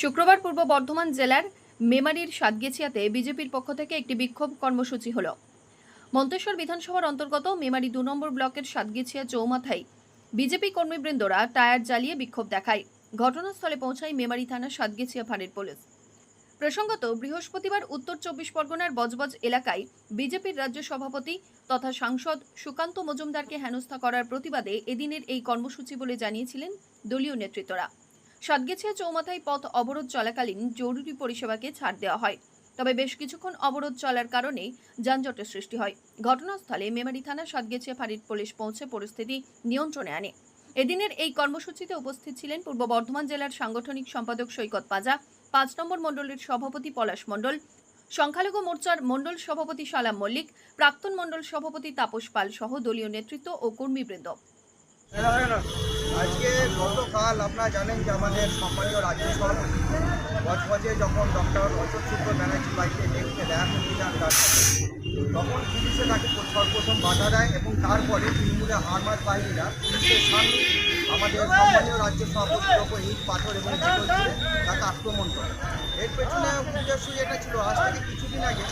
শুক্রবার পূর্ব বর্ধমান জেলার মেমারির সাতগেছিয়াতে বিজেপির পক্ষ থেকে একটি বিক্ষোভ কর্মসূচি হল। মন্তেশ্বর বিধানসভার অন্তর্গত মেমারি দু নম্বর ব্লকের সাতগেছিয়া চৌমাথায় বিজেপি কর্মীবৃন্দরা টায়ার জ্বালিয়ে বিক্ষোভ দেখায়। ঘটনাস্থলে পৌঁছায় মেমারি থানার সাতগেছিয়া ফাঁড়ির পুলিশ। প্রসঙ্গত, বৃহস্পতিবার উত্তর চব্বিশ পরগনার বজবজ এলাকায় বিজেপির রাজ্য সভাপতি তথা সাংসদ সুকান্ত মজুমদারকে হেনস্থা করার প্রতিবাদে এদিনের এই কর্মসূচি বলে জানিয়েছিলেন দলীয় নেতৃত্বরা। সাতগেছিয়া চৌমাথায় পথ অবরোধ চলাকালীন জরুরি পরিষেবাকে ছাড় দেওয়া হয়। তবে বেশ কিছুক্ষণ অবরোধ চলার কারণে যানজটের সৃষ্টি হয়। ঘটনাস্থলে মেমারি থানা সাতগেছিয়া ফাঁড়ির পুলিশ পৌঁছে পরিস্থিতি নিয়ন্ত্রণে আনে। এদিনের এই কর্মসূচিতে উপস্থিত ছিলেন পূর্ব বর্ধমান জেলার সাংগঠনিক সম্পাদক সৈকত পাজা, পাঁচ নম্বর মণ্ডলের সভাপতি পলাশ মণ্ডল, সংখ্যালঘু মোর্চার মণ্ডল সভাপতি সালাম মল্লিক, প্রাক্তন মণ্ডল সভাপতি তাপস পাল সহ দলীয় নেতৃত্ব ও কর্মীবৃন্দ। আজকে গতকাল আপনারা জানেন যে আমাদের সম্মানীয় রাজ্য সভাপতি বজবজে যখন ডক্টর অশোক শুক্র ব্যানার্জি বাড়িতে দেখতে দেখা করতে তখন পুলিশে তাকে সর্বপ্রথম বাধা দেয় এবং তারপরে তৃণমূলের হারমাত বাহিনীরা পুলিশের সামনে আমাদের সম্মানীয় রাজ্য সভাপতির ওপর ইট পাথর এবং তাকে আক্রমণ করে। এর পেছনে উদ্দেশ্য এটা ছিল, আজ থেকে কিছুদিন আগে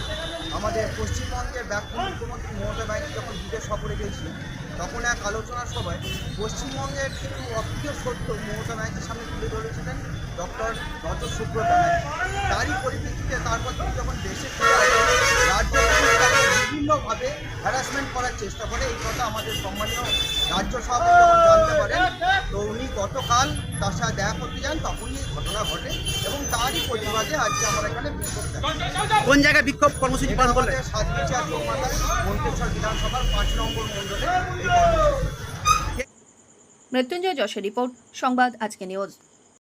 আমাদের পশ্চিমবঙ্গের ব্যাপক মুখ্যমন্ত্রী মমতা ব্যানার্জি যখন বিদেশ সফরে গিয়েছিলেন তখন এক আলোচনার সভায় পশ্চিমবঙ্গের কিছু অপ্রিয় সত্য মমতা ব্যানার্জির সামনে তুলে ধরেছিলেন ডক্টর রজ শুক্র ব্যানার্জি। তারই পরিপ্রেক্ষিতে তারপর তিনি যখন দেশে রাজ্য বিভিন্নভাবে হ্যারাসমেন্ট করার চেষ্টা করে, এই কথা আমাদের সম্মানীয় রাজ্য সভাপতি যখন জানতে পারেন, তো উনি গতকাল তার সাথে দেখা করতে যান, তখনই এই ঘটনা ঘটে এবং তারই প্রতিবাদে আজকে আমরা এখানে বিক্ষোভ কোন জায়গায় বিক্ষোভ কর্মসূচি পালন করলেন মৃত্যুঞ্জয় যশের রিপোর্ট সংবাদ আজকে নিউজ।